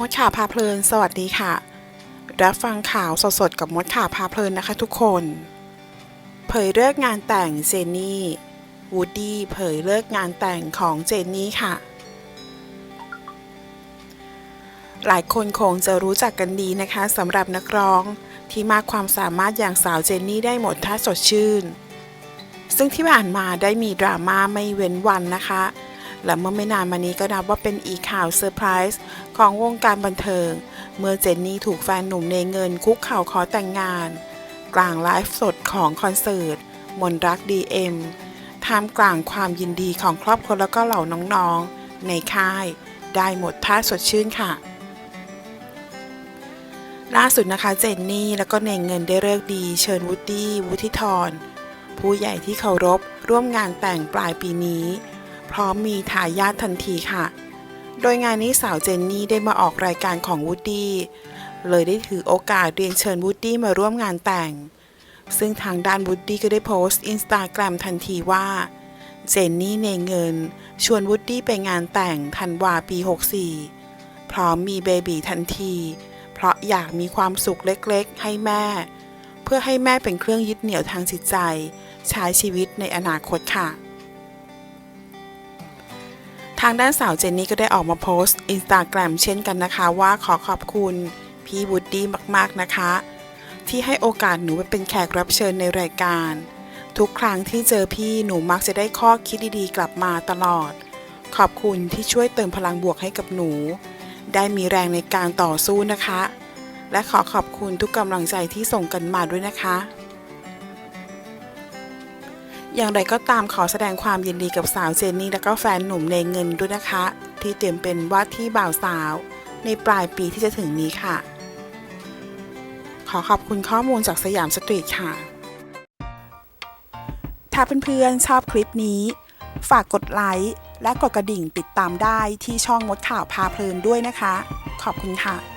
มดข่าวพาเพลิน สวัสดีค่ะ รับฟังข่าวสดๆกับมดข่าวพาเพลินนะคะทุกคน เผยเลิกงานแต่งเจนนี่วูดดี้เผยเลิกงานแต่งของเจนนี่ค่ะ หลายคนคงจะรู้จักกันดีนะคะสำหรับนักร้องที่มากความสามารถอย่างสาวเจนนี่ได้หมดท่าสดชื่น ซึ่งที่ผ่านมาได้มีดราม่าไม่เว้นวันนะคะ และเมื่อไม่นานมานี้ก็นับว่าเป็นอีกข่าวเซอร์ไพรส์ของวงการบันเทิง เมื่อเจนนี่ถูกแฟนหนุ่มในเงินคุกเข่าขอแต่งงาน กลางไลฟ์สดของคอนเสิร์ต มนรักดีเอ็มท่ามกลางความยินดีของครอบครัวแล้วก็เหล่าน้องๆ ในค่าย ได้หมดท่าสดชื่นค่ะ ล่าสุดนะคะเจนนี่แล้วก็เนงเงินได้เลิกดี เชิญวูดดี้วุฒิธรผู้ใหญ่ที่เคารพร่วมงานแต่งปลายปีนี้ พร้อมมีทายาททันทีค่ะ โดยงานนี้สาวเจนนี่ได้มาออกรายการของวูดดี้เลยได้ถือโอกาสเรียนเชิญวูดดี้มาร่วมงานแต่ง ซึ่งทางด้านวูดดี้ก็ได้โพสต์อินสตาแกรมทันทีว่า เจนนี่เนเงิน ชวนวูดดี้ไปงานแต่งธันวาปี 64 พร้อมมีเบบีทันที เพราะอยากมีความสุขเล็กๆ ให้แม่ เพื่อให้แม่เป็นเครื่องยึดเหนี่ยวทางจิตใจ ใช้ชีวิตในอนาคตค่ะ ทางด้านสาวเจนนี่ก็ได้ออกมาโพสต์อินสตาแกรมเช่นกันนะคะว่าขอขอบคุณพี่วูดดี้มากๆนะคะ ที่ให้โอกาสหนูไปเป็นแขกรับเชิญในรายการ ทุกครั้งที่เจอพี่หนูมักจะได้ข้อคิดดีๆ กลับมาตลอด ขอบคุณที่ช่วยเติมพลังบวกให้กับหนู ได้มีแรงในการต่อสู้นะคะ และขอขอบคุณทุกกำลังใจที่ส่งกันมาด้วยนะคะ อย่างไรก็ตามขอแสดงความยินดีกับสาวเจนนี่และก็แฟนหนุ่มในเงินด้วยนะคะ ที่เตรียมเป็นว่าที่บ่าวสาว ในปลายปีที่จะถึงนี้ค่ะ ขอขอบคุณข้อมูลจากสยามสตรีทค่ะ ถ้าเพื่อนๆชอบคลิปนี้ ฝากกดไลค์และกดกระดิ่งติดตามได้ที่ช่องมดข่าวพาเพลินด้วยนะคะ ขอบคุณค่ะ